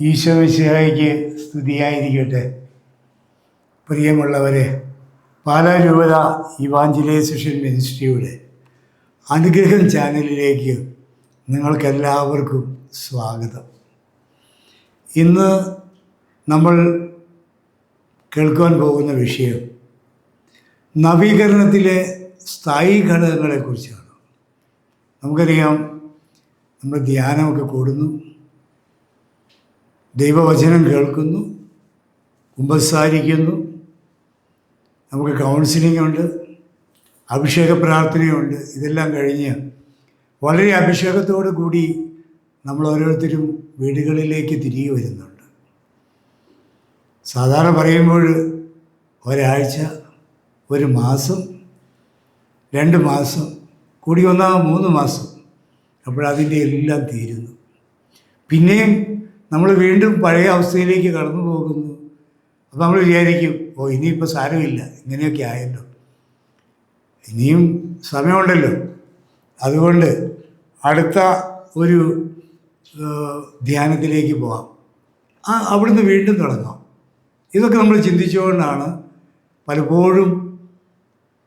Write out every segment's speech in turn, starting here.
ഈശോമിശിഹായിക്ക് സ്തുതിയായിരിക്കട്ടെ. പ്രിയമുള്ളവരെ പാലാ രൂപത ഇവാഞ്ചലൈസേഷൻ മിനിസ്ട്രിയുടെ അനുഗ്രഹം ചാനലിലേക്ക് നിങ്ങൾക്കെല്ലാവർക്കും സ്വാഗതം. ഇന്ന് നമ്മൾ കേൾക്കുവാൻ പോകുന്ന വിഷയം നവീകരണത്തിലെ സ്ഥായി ഘടകങ്ങളെക്കുറിച്ചാണ്. നമുക്കറിയാം നമ്മൾ ധ്യാനമൊക്കെ കൂടുന്നു. ദൈവവചനം കേൾക്കുന്നു കുമ്പസാരിക്കുന്നു. നമുക്ക് കൗൺസിലിംഗ് ഉണ്ട് അഭിഷേക പ്രാർത്ഥനയുണ്ട് ഇതെല്ലാം കഴിഞ്ഞ് വളരെ അഭിഷേകത്തോടു കൂടി നമ്മൾ ഓരോരുത്തരും വീടുകളിലേക്ക് തിരികെ വരുന്നുണ്ട്. സാധാരണ പറയുമ്പോൾ ഒരാഴ്ച ഒരു മാസം രണ്ട് മാസം കൂടി വന്നാൽ മൂന്ന് മാസം അപ്പോഴതിന്റെ എല്ലാം തീരുന്നു. പിന്നെയും നമ്മൾ വീണ്ടും പഴയ അവസ്ഥയിലേക്ക് കടന്നു പോകുന്നു. അപ്പോൾ നമ്മൾ വിചാരിക്കും ഓ ഇനിയിപ്പോൾ സാരമില്ല. ഇങ്ങനെയൊക്കെ ആയല്ലോ. ഇനിയും സമയമുണ്ടല്ലോ. അതുകൊണ്ട് അടുത്ത ഒരു ധ്യാനത്തിലേക്ക് പോകാം ആ അവിടുന്ന് വീണ്ടും തുടങ്ങാം. ഇതൊക്കെ നമ്മൾ ചിന്തിച്ചുകൊണ്ടാണ് പലപ്പോഴും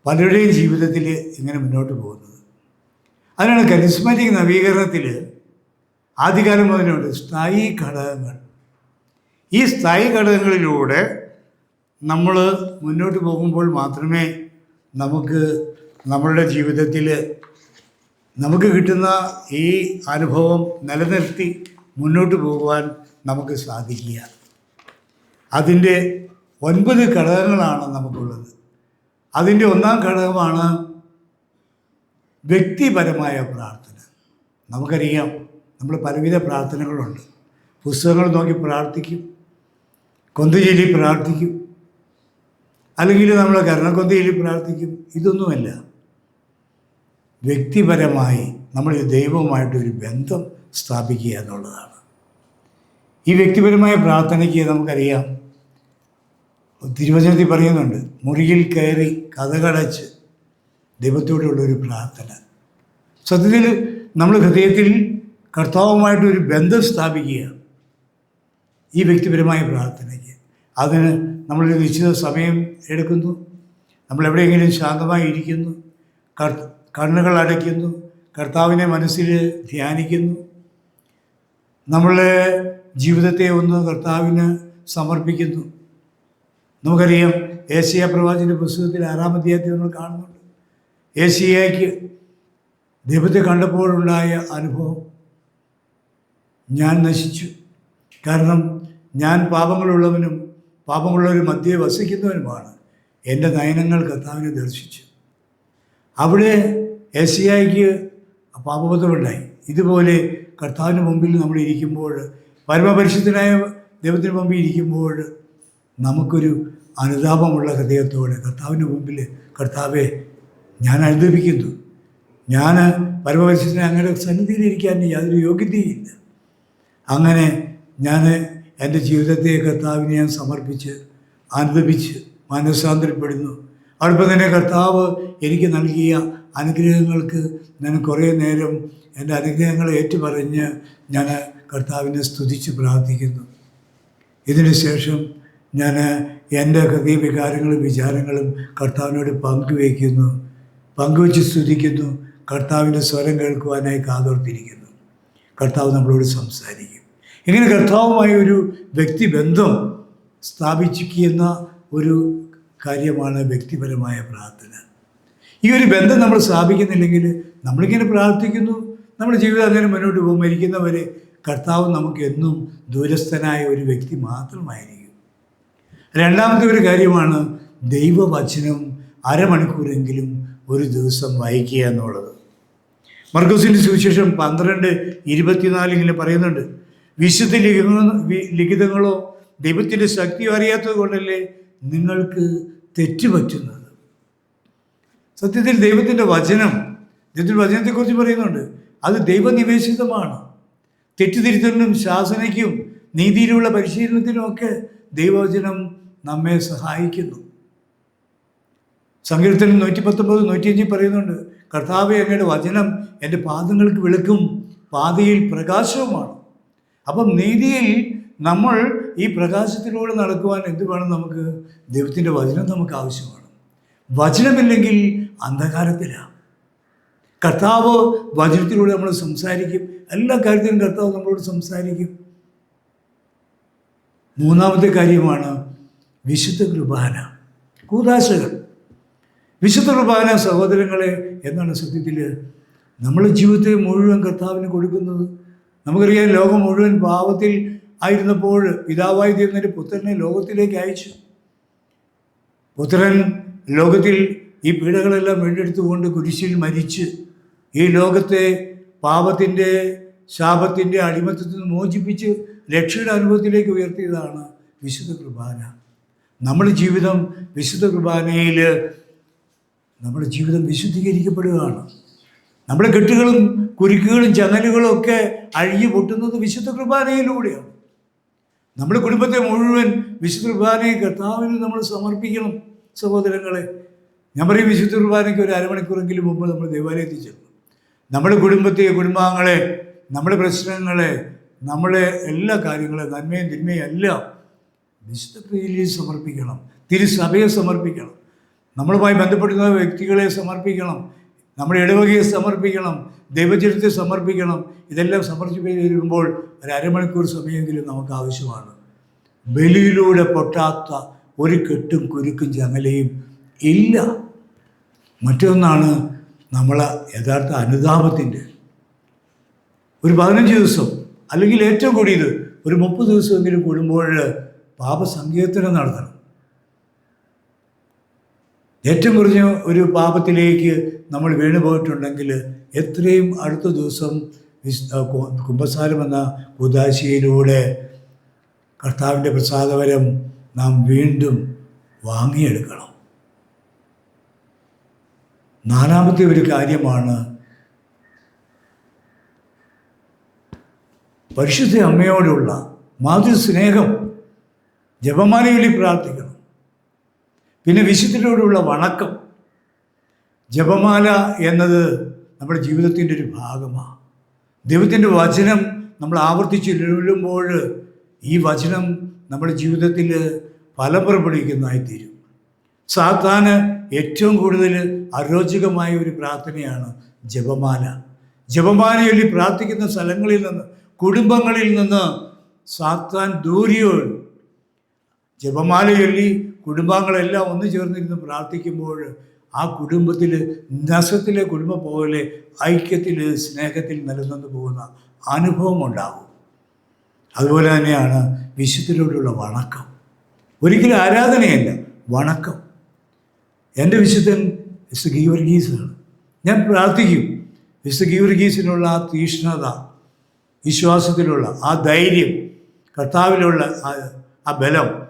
പലരുടെയും ജീവിതത്തിൽ ഇങ്ങനെ മുന്നോട്ട് പോകുന്നത്. അതിനാണ് കരിസ്മാറ്റിക് നവീകരണത്തിൽ ആദ്യകാലം മുതലുണ്ട് സ്ഥായി ഘടകങ്ങൾ. ഈ സ്ഥായി ഘടകങ്ങളിലൂടെ നമ്മൾ മുന്നോട്ട് പോകുമ്പോൾ മാത്രമേ നമുക്ക് നമ്മളുടെ ജീവിതത്തിൽ നമുക്ക് കിട്ടുന്ന ഈ അനുഭവം നിലനിർത്തി മുന്നോട്ട് പോകുവാൻ നമുക്ക് സാധിക്കുക. അതിന്റെ ഒൻപത് ഘടകങ്ങളാണ് നമുക്കുള്ളത്. അതിന്റെ ഒന്നാം ഘടകമാണ് വ്യക്തിപരമായ പ്രാർത്ഥന. നമുക്കറിയാം നമ്മൾ പലവിധ പ്രാർത്ഥനകളുണ്ട്. പുസ്തകങ്ങൾ നോക്കി പ്രാർത്ഥിക്കും. കൊന്തുചൊല്ലി പ്രാർത്ഥിക്കും. അല്ലെങ്കിൽ നമ്മൾ കരണക്കൊന്തയിൽ പ്രാർത്ഥിക്കും. ഇതൊന്നുമല്ല. വ്യക്തിപരമായി നമ്മൾ ദൈവവുമായിട്ടൊരു ബന്ധം സ്ഥാപിക്കുക എന്നുള്ളതാണ്. ഈ വ്യക്തിപരമായ പ്രാർത്ഥനയ്ക്ക് നമുക്കറിയാം. തിരുവചനത്തിൽ പറയുന്നുണ്ട് മുറിയിൽ കയറി കഥകടച്ച് ദൈവത്തോടുള്ളൊരു പ്രാർത്ഥന. സത്യത്തിൽ നമ്മൾ ഹൃദയത്തിൽ കർത്താവുമായിട്ടൊരു ബന്ധം സ്ഥാപിക്കുക. ഈ വ്യക്തിപരമായ പ്രാർത്ഥനയ്ക്ക്. അതിന് നമ്മളൊരു നിശ്ചിത സമയം എടുക്കുന്നു. നമ്മൾ എവിടെയെങ്കിലും ശാന്തമായി ഇരിക്കുന്നു. കണ്ണുകൾ അടയ്ക്കുന്നു. കർത്താവിനെ മനസ്സിൽ ധ്യാനിക്കുന്നു. നമ്മളെ ജീവിതത്തെ ഒന്ന് കർത്താവിന് സമർപ്പിക്കുന്നു. നമുക്കറിയാം ഏഷ്യ പ്രവാചന്റെ പുസ്തകത്തിൽ ആറാം അധ്യായത്തിൽ നമ്മൾ കാണുന്നുണ്ട്. ഏഷ്യയ്ക്ക് ദൈവത്തെ കണ്ടപ്പോഴുണ്ടായ അനുഭവം. ഞാൻ നശിച്ചു. കാരണം ഞാൻ പാപങ്ങളുള്ളവനും പാപങ്ങളുള്ളവരും മധ്യേ വസിക്കുന്നവനുമാണ്. എന്റെ നയനങ്ങൾ കർത്താവിനെ ദർശിച്ചു. അവിടെ ഏഷ്യയ്ക്ക് പാപബോധമുണ്ടായി. ഇതുപോലെ കർത്താവിന് മുമ്പിൽ നമ്മൾ ഇരിക്കുമ്പോൾ പരമപരിശുദ്ധനായ ദൈവത്തിന് മുമ്പിൽ ഇരിക്കുമ്പോൾ നമുക്കൊരു അനുതാപമുള്ള ഹൃദയത്തോടെ കർത്താവിന്റെ മുമ്പിൽ കർത്താവെ ഞാൻ അനുദപിക്കുന്നു. ഞാൻ പരമപരിശുദ്ധനെ അങ്ങനെ സന്നിധിയിലിരിക്കാൻ യാതൊരു യോഗ്യതയില്ല അങ്ങനെ ഞാൻ എന്റെ ജീവിതത്തെ കർത്താവിനെ ഞാൻ സമർപ്പിച്ച് ആനന്ദിപ്പിച്ച് മനസ്സാന്തരപ്പെടുന്നു. അതോടൊപ്പം തന്നെ കർത്താവ് എനിക്ക് നൽകിയ അനുഗ്രഹങ്ങൾക്ക് ഞാൻ കുറേ നേരം എന്റെ അനുഗ്രഹങ്ങളെ ഏറ്റുപറഞ്ഞ് ഞാൻ കർത്താവിനെ സ്തുതിച്ച് പ്രാർത്ഥിക്കുന്നു. ഇതിനു ശേഷം ഞാൻ എന്റെ ഹൃദയവികാരങ്ങളും വിചാരങ്ങളും കർത്താവിനോട് പങ്കുവയ്ക്കുന്നു. പങ്കുവെച്ച് സ്തുതിക്കുന്നു. കർത്താവിന്റെ സ്വരം കേൾക്കുവാനായി കാതോർത്തിരിക്കുന്നു. കർത്താവ് നമ്മളോട് സംസാരിക്കും ഇങ്ങനെ കർത്താവുമായി ഒരു വ്യക്തിബന്ധം സ്ഥാപിച്ചിരിക്കുന്ന ഒരു കാര്യമാണ് വ്യക്തിപരമായ പ്രാർത്ഥന. ഈ ഒരു ബന്ധം നമ്മൾ സ്ഥാപിക്കുന്നില്ലെങ്കിൽ നമ്മളിങ്ങനെ പ്രാർത്ഥിക്കുന്നു. നമ്മുടെ ജീവിതം അങ്ങനെ മുന്നോട്ട് പോകും. മരിക്കുന്നവരെ കർത്താവ് നമുക്ക് എന്നും ദൂരസ്ഥനായ ഒരു വ്യക്തി മാത്രമായിരിക്കും. രണ്ടാമത്തെ ഒരു കാര്യമാണ് ദൈവവചനം അരമണിക്കൂറെങ്കിലും ഒരു ദിവസം വായിക്കുക എന്നുള്ളത്. മർഗോസിന്റെ സുവിശേഷം പന്ത്രണ്ട് ഇരുപത്തിനാല് ഇങ്ങനെ പറയുന്നുണ്ട്. വിശുദ്ധ ലിഖിതങ്ങളോ ദൈവത്തിന്റെ ശക്തിയോ അറിയാത്തത് കൊണ്ടല്ലേ നിങ്ങൾക്ക് തെറ്റുപറ്റുന്നത് സത്യത്തിൽ ദൈവത്തിന്റെ വചനം ദൈവത്തിന്റെ വചനത്തെക്കുറിച്ച് പറയുന്നുണ്ട്. അത് ദൈവനിവേശിതമാണ്. തെറ്റുതിരുത്തലിനും ശാസനയ്ക്കും നീതിയിലുള്ള പരിശീലനത്തിനും ഒക്കെ ദൈവവചനം നമ്മെ സഹായിക്കുന്നു. സങ്കീർത്തനം നൂറ്റി പത്തൊമ്പത് നൂറ്റിയഞ്ചിൽ പറയുന്നുണ്ട് കർത്താവ് അങ്ങയുടെ വചനം എന്റെ പാദങ്ങൾക്ക് വിളക്കും പാതയിൽ പ്രകാശവുമാണ്. അപ്പം നീതിയിൽ നമ്മൾ ഈ പ്രകാശത്തിലൂടെ നടക്കുവാൻ എന്ത് വേണം നമുക്ക്? ദൈവത്തിന്റെ വചനം നമുക്ക് ആവശ്യമാണ്. വചനമില്ലെങ്കിൽ അന്ധകാരത്തിലാണ് കർത്താവ് വചനത്തിലൂടെ നമ്മൾ സംസാരിക്കും. എല്ലാ കാര്യത്തിലും കർത്താവ് നമ്മളോട് സംസാരിക്കും. മൂന്നാമത്തെ കാര്യമാണ് വിശുദ്ധ കുർബാന കൂതാശകൾ വിശുദ്ധ കുർബാന സഹോദരങ്ങളെ എന്നാണ് സത്യത്തിൽ നമ്മൾ ജീവിതത്തെ മുഴുവൻ കർത്താവിന് കൊടുക്കുന്നത് നമുക്കറിയാം ലോകം മുഴുവൻ പാപത്തിൽ ആയിരുന്നപ്പോൾ പിതാവായി തീർന്നൊരു പുത്രനെ ലോകത്തിലേക്ക് അയച്ചു. പുത്രൻ ലോകത്തിൽ ഈ പീഡകളെല്ലാം വീണ്ടെടുത്തുകൊണ്ട് കുരിശിൽ മരിച്ച് ഈ ലോകത്തെ പാപത്തിന്റെ ശാപത്തിന്റെ അടിമത്തത്തിൽ നിന്ന് മോചിപ്പിച്ച് രക്ഷയുടെ അനുഭവത്തിലേക്ക് ഉയർത്തിയതാണ് വിശുദ്ധ കുർബാന. നമ്മുടെ ജീവിതം വിശുദ്ധ കുർബാനയിൽ നമ്മുടെ ജീവിതം വിശുദ്ധീകരിക്കപ്പെടുകയാണ്. നമ്മുടെ കെട്ടുകളും കുരുക്കുകളും ചങ്ങലുകളും ഒക്കെ അഴിഞ്ഞു പൊട്ടുന്നത് വിശുദ്ധ കുർബാനയിലൂടെയാണ്. നമ്മുടെ കുടുംബത്തെ മുഴുവൻ വിശുദ്ധ കുർബാനയെ കർത്താവിന് നമ്മൾ സമർപ്പിക്കണം സഹോദരങ്ങളെ. ഞാൻ പറയും വിശുദ്ധ കുർബാനയ്ക്ക് ഒരു അരമണിക്കൂറെങ്കിലും മുമ്പ് നമ്മൾ ദേവാലയത്തിൽ ചെല്ലണം നമ്മുടെ കുടുംബത്തെ കുടുംബാംഗങ്ങളെ നമ്മുടെ പ്രശ്നങ്ങളെ നമ്മളെ എല്ലാ കാര്യങ്ങളും നന്മയും തിന്മയും എല്ലാം വിശുദ്ധ പ്രിയയിൽ സമർപ്പിക്കണം തിരുസഭയെ സമർപ്പിക്കണം. നമ്മളുമായി ബന്ധപ്പെടുന്ന വ്യക്തികളെ സമർപ്പിക്കണം നമ്മുടെ ഇടവകയെ സമർപ്പിക്കണം ദൈവചരിത്രത്തെ സമർപ്പിക്കണം ഇതെല്ലാം സമർപ്പിക്കുമ്പോൾ ഒരു അരമണിക്കൂർ സമയമെങ്കിലും നമുക്ക് ആവശ്യമാണ്. ബലിയിലൂടെ പൊട്ടാത്ത ഒരു കെട്ടും കുരുക്കും ചങ്ങലയും ഇല്ല. മറ്റൊന്നാണ് നമ്മളെ യഥാർത്ഥ അനുതാപത്തിന്റെ. ഒരു പതിനഞ്ച് ദിവസം അല്ലെങ്കിൽ ഏറ്റവും കൂടിയത് ഒരു മുപ്പത് ദിവസമെങ്കിലും കൂടുമ്പോൾ പാപസങ്കീർത്തനം നടത്തണം. ഏറ്റവും കുറഞ്ഞ ഒരു പാപത്തിലേക്ക് നമ്മൾ വീണു പോയിട്ടുണ്ടെങ്കിൽ എത്രയും അടുത്ത ദിവസം കുംഭസാരം എന്ന ഉദാശയിലൂടെ കർത്താവിന്റെ പ്രസാദവരം നാം വീണ്ടും വാങ്ങിയെടുക്കണം. നാലാമത്തെ ഒരു കാര്യമാണ് പരിശുദ്ധ അമ്മയോടുള്ള മാതൃസ്നേഹം ജപമാലയിൽ പ്രാർത്ഥിക്കണം. പിന്നെ വിശുദ്ധരോടുള്ള വണക്കം. ജപമാല എന്നത് നമ്മുടെ ജീവിതത്തിന്റെ ഒരു ഭാഗമാണ്. ദൈവത്തിന്റെ വചനം നമ്മൾ ആവർത്തിച്ച് ചൊല്ലുമ്പോൾ ഈ വചനം നമ്മുടെ ജീവിതത്തിൽ ഫലം പുറപ്പെടുവിക്കുന്നതായി തീരും സാത്താന് ഏറ്റവും കൂടുതൽ അരോചകമായ ഒരു പ്രാർത്ഥനയാണ് ജപമാല. ജപമാലയൊല്ലി പ്രാർത്ഥിക്കുന്ന സ്ഥലങ്ങളിൽ നിന്ന് കുടുംബങ്ങളിൽ നിന്ന് സാത്താൻ ദൂരിയോൾ ജപമാല ചൊല്ലി കുടുംബാംഗങ്ങളെല്ലാം ഒന്നു ചേർന്നിരുന്ന് പ്രാർത്ഥിക്കുമ്പോൾ ആ കുടുംബത്തിൽ നസത്തിലെ കുടുംബം പോലെ ഐക്യത്തിൽ സ്നേഹത്തിൽ നിലനിന്ന് പോകുന്ന അനുഭവം ഉണ്ടാകും. അതുപോലെ തന്നെയാണ് വിശുദ്ധരോടുള്ള വണക്കം. ഒരിക്കലും ആരാധനയല്ല വണക്കം. എന്റെ വിശുദ്ധൻ വിശുദ്ധ ഗീവർഗീസാണ്. ഞാൻ പ്രാർത്ഥിക്കും. വിശുദ്ധ ഗീവർഗീസിനുള്ള ആ തീഷ്ണത വിശ്വാസത്തിലുള്ള ആ ധൈര്യം കർത്താവിലുള്ള ആ ആ ബലം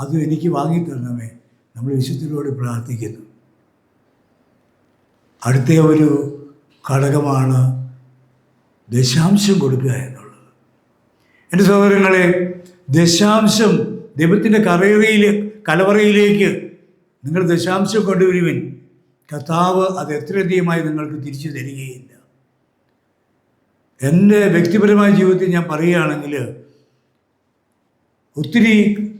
അത് എനിക്ക് വാങ്ങിത്തരണമേ നമ്മൾ വിശുദ്ധരോട് പ്രാർത്ഥിക്കുന്നു. അടുത്ത ഒരു ഘടകമാണ് ദശാംശം കൊടുക്കുക എന്നുള്ളത്. എന്റെ സഹോദരങ്ങളെ ദശാംശം ദൈവത്തിന്റെ കറയിലെ കലവറയിലേക്ക് നിങ്ങൾ ദശാംശം കൊണ്ടുവരുവിൻ. കർത്താവ് അത് എത്രയധികമായി നിങ്ങൾക്ക് തിരിച്ചു തരികയില്ല. എന്റെ വ്യക്തിപരമായ ജീവിതത്തിൽ ഞാൻ പറയുകയാണെങ്കിൽ ഒത്തിരി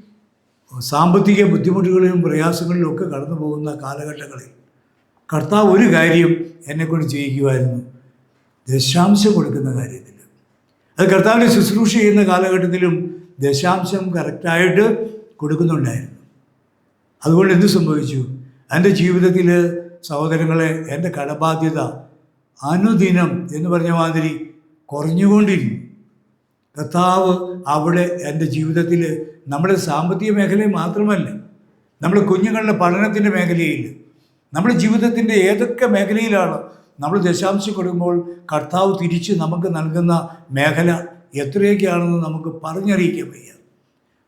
സാമ്പത്തിക ബുദ്ധിമുട്ടുകളിലും പ്രയാസങ്ങളിലും ഒക്കെ കടന്നു പോകുന്ന കാലഘട്ടങ്ങളിൽ കർത്താവ് ഒരു കാര്യം എന്നെക്കൊണ്ട് ചെയ്യിക്കുമായിരുന്നു ദശാംശം കൊടുക്കുന്ന കാര്യത്തിൽ. അത് കർത്താവിനെ ശുശ്രൂഷ ചെയ്യുന്ന കാലഘട്ടത്തിലും ദശാംശം കറക്റ്റായിട്ട് കൊടുക്കുന്നുണ്ടായിരുന്നു. അതുകൊണ്ട് എന്ത് സംഭവിച്ചു? എന്റെ ജീവിതത്തിൽ സഹോദരങ്ങളെ എന്റെ കടബാധ്യത അനുദിനം എന്ന് പറഞ്ഞ മാതിരി കുറഞ്ഞുകൊണ്ടിരുന്നു കർത്താവ് അവിടെ എന്റെ ജീവിതത്തിൽ നമ്മുടെ സാമ്പത്തിക മേഖലയിൽ മാത്രമല്ല നമ്മുടെ കുഞ്ഞുങ്ങളുടെ പഠനത്തിന്റെ മേഖലയിൽ നമ്മുടെ ജീവിതത്തിന്റെ ഏതൊക്കെ മേഖലയിലാണ് നമ്മൾ ദശാംശം കൊടുക്കുമ്പോൾ കർത്താവ് തിരിച്ച് നമുക്ക് നൽകുന്ന മേഖല എത്രയൊക്കെയാണെന്ന് നമുക്ക് പറഞ്ഞറിയിക്കാൻ വയ്യ.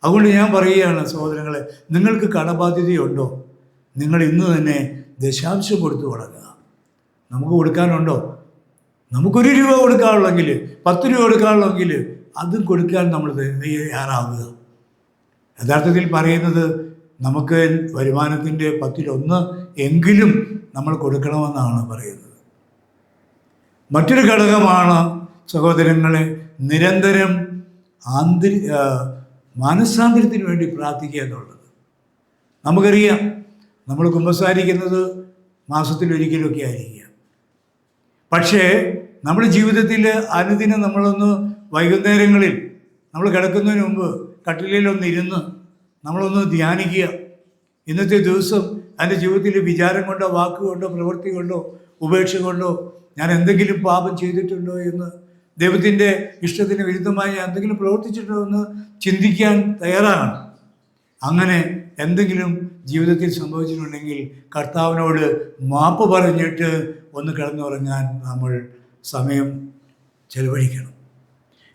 അതുകൊണ്ട് ഞാൻ പറയുകയാണ് സഹോദരങ്ങളെ നിങ്ങൾക്ക് കടബാധ്യതയുണ്ടോ? നിങ്ങൾ ഇന്ന് തന്നെ ദശാംശം കൊടുത്തു തുടങ്ങുക നമുക്ക് കൊടുക്കാനുണ്ടോ? നമുക്കൊരു രൂപ കൊടുക്കാനുള്ളെങ്കിൽ പത്ത് രൂപ കൊടുക്കാനുള്ളെങ്കിൽ അതും കൊടുക്കാൻ നമ്മൾ തയ്യാറാവുക. യഥാർത്ഥത്തിൽ പറയുന്നത് നമുക്ക് വരുമാനത്തിന്റെ പത്തിലൊന്ന് എങ്കിലും നമ്മൾ കൊടുക്കണമെന്നാണ് പറയുന്നത്. മറ്റൊരു ഘടകമാണ് സഹോദരങ്ങളെ നിരന്തരം ആന്തരി മാനസാന്തരത്തിന് വേണ്ടി പ്രാർത്ഥിക്കുക എന്നുള്ളത്. നമുക്കറിയാം നമ്മൾ കുമ്പസാരിക്കുന്നത് മാസത്തിലൊരിക്കലൊക്കെ ആയിരിക്കുക പക്ഷേ നമ്മുടെ ജീവിതത്തിൽ അനുദിനം നമ്മളൊന്ന് വൈകുന്നേരങ്ങളിൽ നമ്മൾ കിടക്കുന്നതിന് മുമ്പ് കട്ടിലയിലൊന്നിരുന്ന് നമ്മളൊന്ന് ധ്യാനിക്കുക. ഇന്നത്തെ ദിവസം എന്റെ ജീവിതത്തിൽ വിചാരം കൊണ്ടോ വാക്കുകൊണ്ടോ പ്രവൃത്തി കൊണ്ടോ ഉപേക്ഷ കൊണ്ടോ ഞാൻ എന്തെങ്കിലും പാപം ചെയ്തിട്ടുണ്ടോ എന്ന് ദൈവത്തിന്റെ ഇഷ്ടത്തിന് വിരുദ്ധമായി ഞാൻ എന്തെങ്കിലും പ്രവർത്തിച്ചിട്ടുണ്ടോ എന്ന് ചിന്തിക്കാൻ തയ്യാറാണ്. അങ്ങനെ എന്തെങ്കിലും ജീവിതത്തിൽ സംഭവിച്ചിട്ടുണ്ടെങ്കിൽ കർത്താവിനോട് മാപ്പ് പറഞ്ഞിട്ട് ഒന്ന് കിടന്നുറങ്ങാൻ നമ്മൾ സമയം ചെലവഴിക്കണം.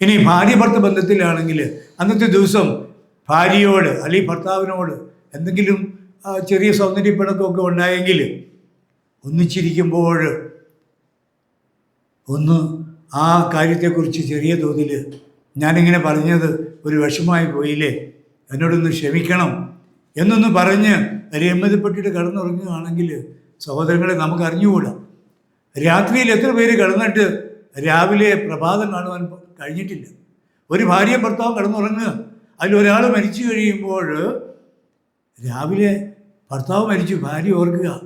ഇനി ഭാര്യ ഭർത്ത ബന്ധത്തിലാണെങ്കിൽ അന്നത്തെ ദിവസം ഭാര്യയോട് അല്ലെങ്കിൽ ഭർത്താവിനോട് എന്തെങ്കിലും ചെറിയ സൗന്ദര്യപ്പിണക്കമൊക്കെ ഉണ്ടായെങ്കിൽ ഒന്നിച്ചിരിക്കുമ്പോൾ ഒന്ന് ആ കാര്യത്തെക്കുറിച്ച് ചെറിയ തോതിൽ ഞാനിങ്ങനെ പറഞ്ഞത് ഒരു വിഷമായി പോയില്ലേ? എന്നോടൊന്ന് ക്ഷമിക്കണം എന്നൊന്ന് പറഞ്ഞ് രമ്യതപ്പെട്ടിട്ട് കിടന്നുറങ്ങുകയാണെങ്കിൽ സഹോദരങ്ങളെ നമുക്ക് അറിഞ്ഞുകൂടാ രാത്രിയിൽ എത്ര പേര് കിടന്നിട്ട് രാവിലെ പ്രഭാതം കാണുവാൻ കഴിഞ്ഞിട്ടില്ല. ഒരു ഭാര്യ ഭർത്താവും കിടന്നുറങ്ങുക. അതിലൊരാൾ മരിച്ചു കഴിയുമ്പോൾ രാവിലെ ഭർത്താവ് മരിച്ചു ഭാര്യ ഓർക്കുക.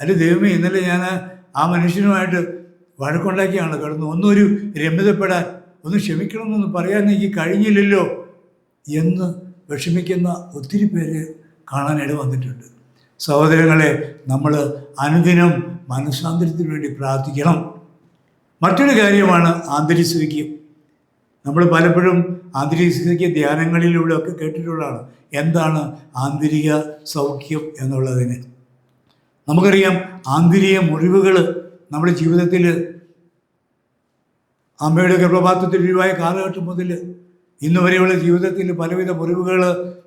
അല്ല ദൈവമേ ഇന്നലെ ഞാൻ ആ മനുഷ്യനുമായിട്ട് വഴക്കുണ്ടാക്കിയാണ് കിടന്നു. ഒന്നൊരു രമ്യതപ്പെടാൻ ഒന്ന് ക്ഷമിക്കണമെന്നൊന്ന് പറയാൻ എനിക്ക് കഴിഞ്ഞില്ലല്ലോ എന്ന് വിഷമിക്കുന്ന ഒത്തിരി പേര് കാണാനിട വന്നിട്ടുണ്ട്. സഹോദരങ്ങളെ നമ്മൾ അനുദിനം മനസ്സാന്തരത്തിന് വേണ്ടി പ്രാർത്ഥിക്കണം. മറ്റൊരു കാര്യമാണ് ആന്തരികസുഖ്യം നമ്മൾ പലപ്പോഴും ആന്തരിക ധ്യാനങ്ങളിലൂടെ ഒക്കെ കേട്ടിട്ടുള്ളതാണ്. എന്താണ് ആന്തരിക സൗഖ്യം എന്നുള്ളതിന്. നമുക്കറിയാം ആന്തരിക മുറിവുകൾ നമ്മുടെ ജീവിതത്തിൽ അമ്മയുടെ ഗർഭപാത്രത്തിൽ ഒഴിവായ കാലഘട്ടം മുതൽ ഇന്ന് വരെയുള്ള ജീവിതത്തിൽ പലവിധ മുറിവുകൾ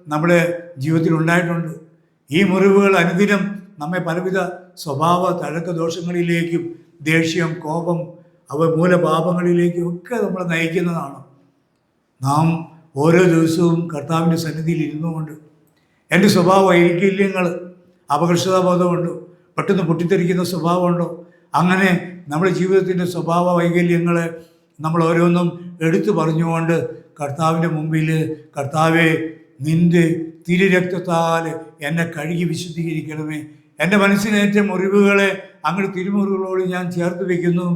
നമ്മുടെ ജീവിതത്തിൽ ഉണ്ടായിട്ടുണ്ട്. ഈ മുറിവുകൾ അനുദിനം നമ്മെ പലവിധ സ്വഭാവ തഴക്ക ദോഷങ്ങളിലേക്കും ദേഷ്യം കോപം അവ മൂലപാപങ്ങളിലേക്കും ഒക്കെ നമ്മളെ നയിക്കുന്നതാണ്. നാം ഓരോ ദിവസവും കർത്താവിന്റെ സന്നിധിയിൽ ഇരുന്നുകൊണ്ട് എന്റെ സ്വഭാവ വൈകല്യങ്ങൾ അപകർഷതാബോധമുണ്ടോ പെട്ടെന്ന് പൊട്ടിത്തെറിക്കുന്ന സ്വഭാവമുണ്ടോ? അങ്ങനെ നമ്മുടെ ജീവിതത്തിന്റെ സ്വഭാവ വൈകല്യങ്ങളെ നമ്മൾ ഓരോന്നും എടുത്തു പറഞ്ഞുകൊണ്ട് കർത്താവിന്റെ മുമ്പിൽ കർത്താവെ നിന്റെ തിരുരക്തത്താൽ എന്നെ കഴുകി വിശുദ്ധീകരിക്കണമേ. എന്റെ മനസ്സിനേറ്റ മുറിവുകളെ അങ്ങോട്ട് തിരുമുറിവുകളോട് ഞാൻ ചേർത്ത് വയ്ക്കുന്നു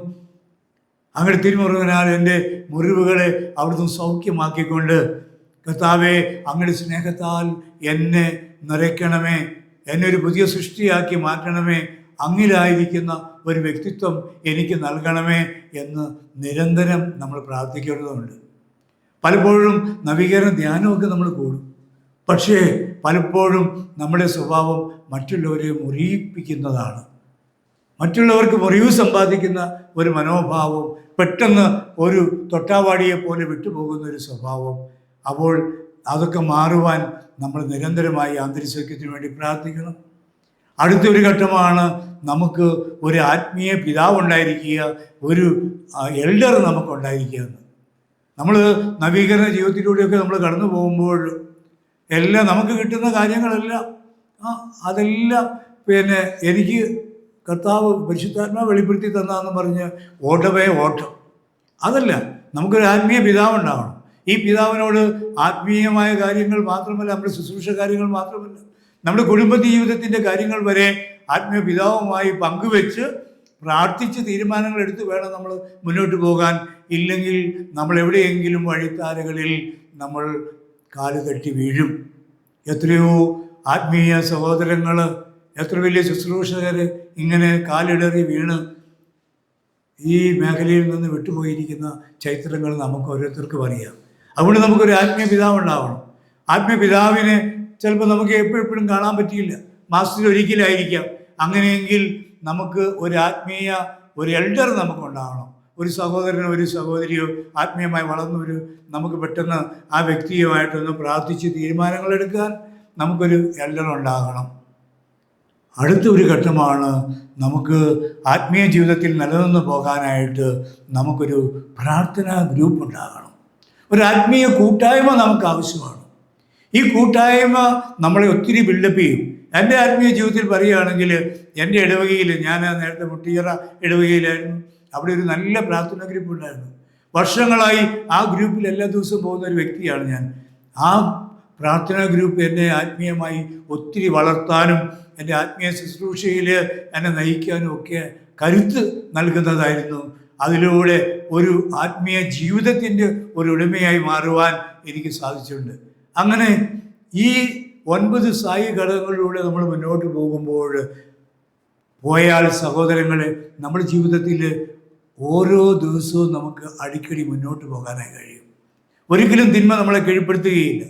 അങ്ങനെ തിരുമുറുകനാൽ എന്റെ മുറിവുകളെ അവിടുന്ന് സൗഖ്യമാക്കിക്കൊണ്ട് കർത്താവെ അങ്ങയുടെ സ്നേഹത്താൽ എന്നെ നിറയ്ക്കണമേ. എന്നെ ഒരു പുതിയ സൃഷ്ടിയാക്കി മാറ്റണമേ. അങ്ങിലായിരിക്കുന്ന ഒരു വ്യക്തിത്വം എനിക്ക് നൽകണമേ എന്ന് നിരന്തരം നമ്മൾ പ്രാർത്ഥിക്കേണ്ടതുണ്ട്. പലപ്പോഴും നവീകരണ ധ്യാനമൊക്കെ നമ്മൾ കൂടും. പക്ഷേ പലപ്പോഴും നമ്മുടെ സ്വഭാവം മറ്റുള്ളവരെ മുറിയിപ്പിക്കുന്നതാണ്. മറ്റുള്ളവർക്ക് റിവ്യൂ സമ്പാദിക്കുന്ന ഒരു മനോഭാവം പെട്ടെന്ന് ഒരു തൊട്ടാവാടിയെ പോലെ വിട്ടുപോകുന്ന ഒരു സ്വഭാവം. അപ്പോൾ അതൊക്കെ മാറുവാൻ നമ്മൾ നിരന്തരമായി ആന്തരികസൗഖ്യത്തിന് വേണ്ടി പ്രാർത്ഥിക്കണം. അടുത്തൊരു ഘട്ടമാണ് നമുക്ക് ഒരു ആത്മീയ പിതാവ് ഉണ്ടായിരിക്കുക ഒരു എൽഡർ നമുക്കുണ്ടായിരിക്കുക എന്ന് നമ്മൾ നവീകരണ ജീവിതത്തിലൂടെയൊക്കെ നമ്മൾ കടന്നു പോകുമ്പോൾ എല്ലാം നമുക്ക് കിട്ടുന്ന കാര്യങ്ങളെല്ലാം അതെല്ലാം പിന്നെ എനിക്ക് കർത്താവ് പരിശുദ്ധാത്മാ വെളിപ്പെടുത്തി തന്നാന്ന് പറഞ്ഞ് ഓട്ടമേ ഓട്ടം. അതല്ല നമുക്കൊരു ആത്മീയ പിതാവുണ്ടാവണം ഈ പിതാവിനോട് ആത്മീയമായ കാര്യങ്ങൾ മാത്രമല്ല നമ്മുടെ ശുശ്രൂഷ കാര്യങ്ങൾ മാത്രമല്ല നമ്മുടെ കുടുംബ ജീവിതത്തിന്റെ കാര്യങ്ങൾ വരെ ആത്മീയ പിതാവുമായി പങ്കുവെച്ച് പ്രാർത്ഥിച്ച് തീരുമാനങ്ങൾ എടുത്ത് വേണം നമ്മൾ മുന്നോട്ട് പോകാൻ. ഇല്ലെങ്കിൽ നമ്മൾ എവിടെയെങ്കിലും വഴിത്താരകളിൽ നമ്മൾ കാൽ തട്ടി വീഴും. എത്രയോ ആത്മീയ സഹോദരങ്ങൾ എത്ര വലിയ ശുശ്രൂഷകർ ഇങ്ങനെ കാലിടറി വീണ് ഈ മേഖലയിൽ നിന്ന് വിട്ടുപോയിരിക്കുന്ന ചരിത്രങ്ങൾ നമുക്ക് ഓരോരുത്തർക്കും അറിയാം. അതുകൊണ്ട് നമുക്കൊരു ആത്മീയ പിതാവ് ഉണ്ടാവണം. ആത്മീയ പിതാവിനെ ചിലപ്പോൾ നമുക്ക് എപ്പോഴെപ്പോഴും കാണാൻ പറ്റിയില്ല. മാസത്തിൽ ഒരിക്കലായിരിക്കാം. അങ്ങനെയെങ്കിൽ നമുക്ക് ഒരു ആത്മീയ ഒരു എൽഡർ നമുക്കുണ്ടാവണം ഒരു സഹോദരനോ ഒരു സഹോദരിയോ ആത്മീയമായി വളർന്നൊരു നമുക്ക് പെട്ടെന്ന് ആ വ്യക്തിയുമായിട്ടൊന്ന് പ്രാർത്ഥിച്ച് തീരുമാനങ്ങൾ എടുക്കാൻ നമുക്കൊരു എൽഡർ ഉണ്ടാകണം. അടുത്ത ഒരു ഘട്ടമാണ് നമുക്ക് ആത്മീയ ജീവിതത്തിൽ നിലനിന്ന് പോകാനായിട്ട് നമുക്കൊരു പ്രാർത്ഥനാ ഗ്രൂപ്പ് ഉണ്ടാകണം. ഒരു ആത്മീയ കൂട്ടായ്മ നമുക്ക് ആവശ്യമാണ്. ഈ കൂട്ടായ്മ നമ്മളെ ഒത്തിരി ബിൽഡപ്പ് ചെയ്യും. എന്റെ ആത്മീയ ജീവിതത്തിൽ പറയുകയാണെങ്കിൽ എന്റെ ഇടവകയിൽ ഞാൻ നേരത്തെ മുട്ടിയറ ഇടവകയിലായിരുന്നു. അവിടെ ഒരു നല്ല പ്രാർത്ഥനാ ഗ്രൂപ്പ് ഉണ്ടായിരുന്നു. വർഷങ്ങളായി ആ ഗ്രൂപ്പിൽ എല്ലാ ദിവസവും പോകുന്ന ഒരു വ്യക്തിയാണ് ഞാൻ. ആ പ്രാർത്ഥനാ ഗ്രൂപ്പ് എന്നെ ആത്മീയമായി ഒത്തിരി വളർത്താനും എന്റെ ആത്മീയ ശുശ്രൂഷയിൽ എന്നെ നയിക്കാനും ഒക്കെ കരുത്ത് നൽകുന്നതായിരുന്നു. അതിലൂടെ ഒരു ആത്മീയ ജീവിതത്തിന്റെ ഒരു ഉടമയായി മാറുവാൻ എനിക്ക് സാധിച്ചിട്ടുണ്ട്. അങ്ങനെ ഈ ഒൻപത് സായി ഘടകങ്ങളിലൂടെ നമ്മൾ മുന്നോട്ട് പോകുമ്പോൾ പോയാൽ സഹോദരങ്ങളെ നമ്മുടെ ജീവിതത്തിൽ ഓരോ ദിവസവും നമുക്ക് അടിക്കടി മുന്നോട്ട് പോകാനായി കഴിയും. ഒരിക്കലും തിന്മ നമ്മളെ കീഴ്പ്പെടുത്തുകയില്ല.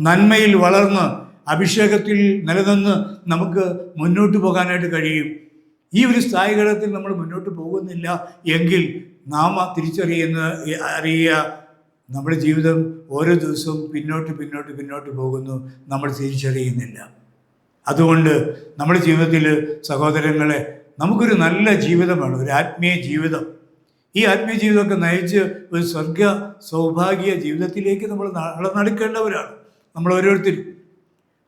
നന്മയിൽ വളർന്ന് അഭിഷേകത്തിൽ നിലനിന്ന് നമുക്ക് മുന്നോട്ട് പോകാനായിട്ട് കഴിയും. ഈ ഒരു സ്ഥായികളത്തിൽ നമ്മൾ മുന്നോട്ട് പോകുന്നില്ല എങ്കിൽ നാം തിരിച്ചറിയുന്ന അറിയുക നമ്മുടെ ജീവിതം ഓരോ ദിവസവും പിന്നോട്ട് പിന്നോട്ട് പിന്നോട്ട് പോകുന്നു. നമ്മൾ തിരിച്ചറിയുന്നില്ല. അതുകൊണ്ട് നമ്മുടെ ജീവിതത്തിൽ സഹോദരങ്ങളെ നമുക്കൊരു നല്ല ജീവിതമാണ് ഒരു ആത്മീയ ജീവിതം. ഈ ആത്മീയ ജീവിതമൊക്കെ നയിച്ച് ഒരു സ്വർഗ സൗഭാഗ്യ ജീവിതത്തിലേക്ക് നമ്മൾ നടക്കേണ്ടവരാണ്. നമ്മൾ ഓരോരുത്തരും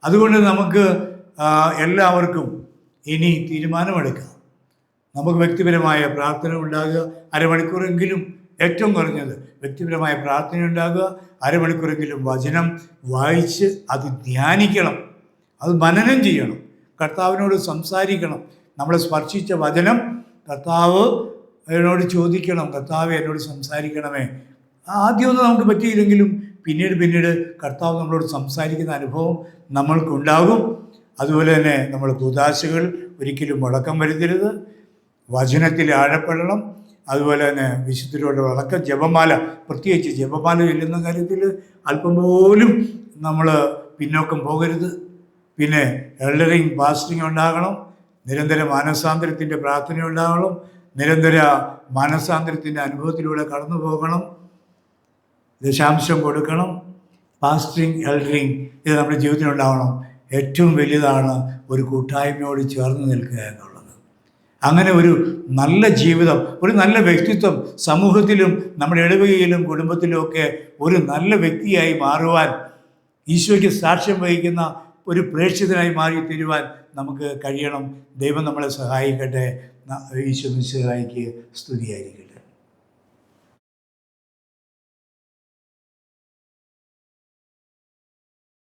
അതുകൊണ്ട് നമുക്ക് എല്ലാവർക്കും ഇനി തീരുമാനമെടുക്കാം. നമുക്ക് വ്യക്തിപരമായ പ്രാർത്ഥന ഉണ്ടാകുക അരമണിക്കൂറെങ്കിലും ഏറ്റവും കുറഞ്ഞത് വ്യക്തിപരമായ പ്രാർത്ഥന ഉണ്ടാകുക അരമണിക്കൂറെങ്കിലും വചനം വായിച്ച് അത് ധ്യാനിക്കണം അത് മനനം ചെയ്യണം കർത്താവിനോട് സംസാരിക്കണം നമ്മളെ സ്പർശിച്ച വചനം കർത്താവ് എന്നോട് ചോദിക്കണം കർത്താവ് എന്നോട് സംസാരിക്കണമേ ആദ്യമൊന്നും നമുക്ക് പറ്റിയില്ലെങ്കിലും പിന്നീട് പിന്നീട് കർത്താവ് നമ്മളോട് സംസാരിക്കുന്ന അനുഭവം നമ്മൾക്കുണ്ടാകും. അതുപോലെ തന്നെ നമ്മൾ കൂതാശകൾ ഒരിക്കലും മുടക്കം വരുത്തരുത്. വചനത്തിൽ ആഴപ്പെടണം. അതുപോലെ തന്നെ വിശുദ്ധരോട് വളക്കം ജപമാല പ്രത്യേകിച്ച് ജപമാല ചെല്ലുന്ന കാര്യത്തിൽ അല്പം പോലും നമ്മൾ പിന്നോക്കം പോകരുത്. പിന്നെ എൽഡറിങ് ഫാസ്റ്റിംഗ് ഉണ്ടാകണം. നിരന്തര മാനസാന്തരത്തിന്റെ പ്രാർത്ഥന ഉണ്ടാകണം നിരന്തര മാനസാന്തരത്തിന്റെ അനുഭവത്തിലൂടെ കടന്നു പോകണം ദശാംശം കൊടുക്കണം. പാസ്റ്ററിങ് എൽഡറിങ് ഇത് നമ്മുടെ ജീവിതത്തിൽ ഉണ്ടാവണം ഏറ്റവും വലിയതാണ് ഒരു കൂട്ടായ്മയോട് ചേർന്ന് നിൽക്കുക എന്നുള്ളത്. അങ്ങനെ ഒരു നല്ല ജീവിതം ഒരു നല്ല വ്യക്തിത്വം സമൂഹത്തിലും നമ്മുടെ ഇടവകയിലും കുടുംബത്തിലും ഒക്കെ ഒരു നല്ല വ്യക്തിയായി മാറുവാൻ ഈശോയ്ക്ക് സാക്ഷ്യം വഹിക്കുന്ന ഒരു പ്രേക്ഷിതനായി മാറി തീരുവാൻ നമുക്ക് കഴിയണം. ദൈവം നമ്മളെ സഹായിക്കട്ടെ. ഈശോ സഹായിക്ക് സ്തുതിയായിരിക്കും